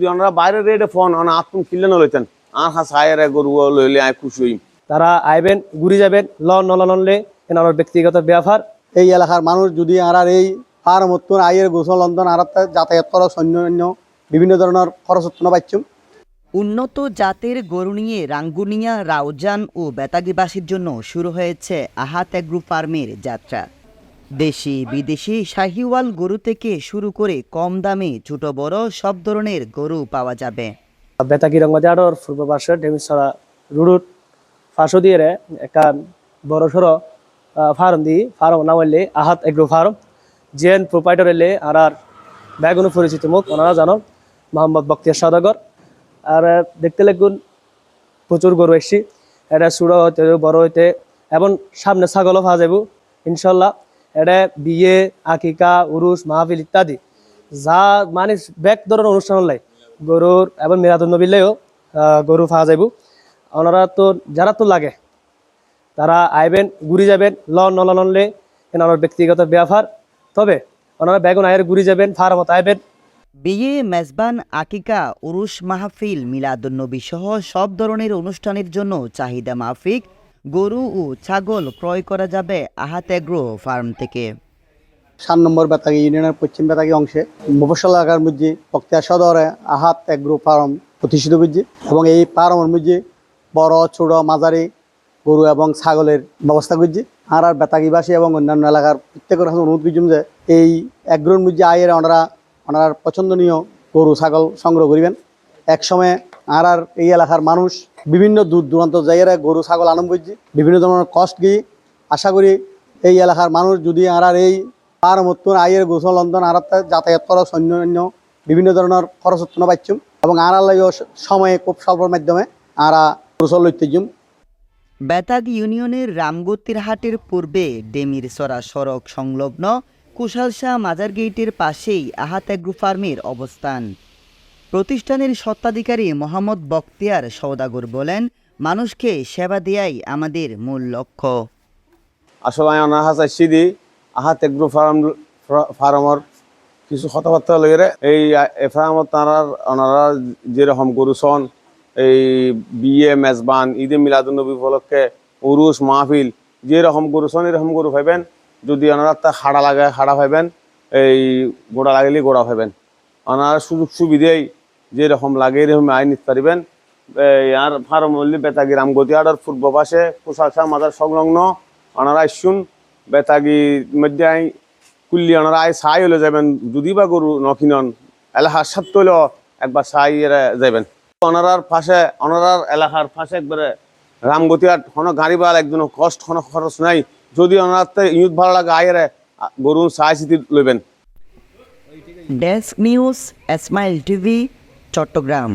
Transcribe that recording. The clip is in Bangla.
যদি ওনারা বাইরের রেটে ফোন ওনা আত্ম কিনলে নলেছেন আর হাস হায়ারে গরু লইলে আয় খুশি হইম। তারা আইবেন ঘুরি যাবেন লন নলনলে এনার ব্যক্তিগত ব্যাপার এই এলাকার মানুষ যদি আর এই পার মতন আয়ের গোসল লন্দন আর যাতায়াত খরচ অন্যান্য বিভিন্ন ধরনের খরচ পাচ্ছুম উন্নত জাতের গরু নিয়ে রাঙ্গুনিয়া রাউজান ও বেতাগিবাসীর জন্য শুরু হয়েছে আহাত অ্যাগ্রো ফার্মের যাত্রা। দেশি বিদেশি শাহিওয়াল গরু থেকে শুরু করে কম দামে ছোট বড় সব ধরনের গরু পাওয়া যাবে। বেতাকি রংবাজারর পূর্ব পার্শ্বে ডেমিসরা রুডুট ফাঁসো দিয়ে একটা বড় সড়ো ফার্ম দি, ফার্ম নাম হইলে আহাত এগ্রো ফার্ম। জেন প্রোপাইটার এলে আর আর ব্যাগুনো পরিচিত মুখ, ওনারা জানো, মোহাম্মদ বক্তিয়ার সদাগর। আর দেখতে লাগুন, প্রচুর গরু এসছি। এটা চূড়ো হইতে বড় হইতে, এবং সামনে ছাগলও পাওয়া যাব ইনশাল্লাহ। এটা বিয়ে, আকিকা, উরুস, মাহফিল ইত্যাদি। যা মানে ব্যাক ধরনের অনুষ্ঠান লাই গরুর এবং মেরাদুল নবীলেও গরু পাওয়া যাইব। ওনারা তো, যারা তো লাগে, তারা আইবেন, ঘুরি যাবেন, লন নলনলে এনার ব্যক্তিগত ব্যাপার তবে ওনারা বেগুন আয়ের ঘুরি যাবেন ফার্মত আইবেন। বিয়ে, মেজবান, আকিকা উরুশ মাহফিল মিলাদুন্নবী সহ সব ধরনের অনুষ্ঠানের জন্য চাহিদা মাফিক। গরু ও ছাগল ক্রয় করা যাবে আহাতে গ্রো ফার্ম থেকে। সাত নম্বর বেতাগি, ইউনিয়নের পশ্চিম বেতাগি অংশে মফসল এলাকার মধ্যে বক্তিয়া সদরে আহাত এগ্রো ফার্ম প্রতিষ্ঠিত করছে এবং এই ফার্মের মধ্যে বড়, ছোট, মাঝারি গরু এবং ছাগলের ব্যবস্থা করছে। আর আর বেতাগিবাসী এবং অন্যান্য এলাকার প্রত্যেকের কাছে অনুরোধ করছি যে এই এগ্রোর মধ্যে আয়ের ওনারা, ওনার পছন্দনীয় গরু, ছাগল সংগ্রহ করিবেন। এক সময় আর আর এই এলাকার মানুষ বিভিন্ন দূর দূরান্ত জায়গায় গরু, ছাগল আনন্দ করছে, বিভিন্ন ধরনের কষ্ট গিয়ে আশা করি এই এলাকার মানুষ যদি আর আর এই পার মতন আয়ের গোসল লন্দন আর যাতায়াত খরচ অন্যান্য বিভিন্ন ধরনের খরচ উৎপন্ন পাচ্ছুম এবং আর সময়ে খুব স্বল্পর মাধ্যমে আরা গোসল ঐতিহ্যম বেতাগ ইউনিয়নের রামগতির হাটের পূর্বে ডেমির সরা সড়ক সংলগ্ন কুশালশাহ মাজার গেটের পাশেই আহাত অ্যাগ্রো ফার্মের অবস্থান। প্রতিষ্ঠানের স্বত্বাধিকারী মোহাম্মদ বক্তিয়ার সওদাগর বলেন, মানুষকে সেবা দেয়াই আমাদের মূল লক্ষ্য। আসলে আমি ওনার হাস আসছি দি, আহাত এগ্রো ফার্ম, ফার্মর কিছু কথাবার্তা লইরে এই এ ফার্মত তারা, ওনারা যেরকম গরু সন, এই বিয়ে, মেজবান, ঈদে মিলাদুন্নবী উপলক্ষে উরুস, মাহফিল, যেরকম গরু সন, এরকম গরু পাইবেন। যদি ওনারা তা হাড়া লাগে হাড়া পাইবেন, এই গোড়া লাগিলে গোড়া পাইবেন। ওনারা সুযোগ সুবিধেই যেরকম লাগে, এরকম আইন নিতে পারিবেন। আর ফার্ম হল্লি বেতাগি, রামগতি আডার পূর্ব পাশে কুশালশা মাজার সংলগ্ন ওনারা শুন, বেতাগি মধ্যে আই কুল্লি ওনারা আই সাই হলে যাবেন যদি বা গরু নকিনন এলাকার সাথে হলেও একবার সাই এরা যাবেন অনারার পাশে, অনারার এলাকার পাশে একবারে রামগতি আট কোনো গাড়ি বাল একজন কষ্ট কোনো খরচ নাই। যদি ওনার ইউথ ভালো লাগে আইরে গরু সাই সিটি লইবেন। Desk news Esmail TV Chattogram.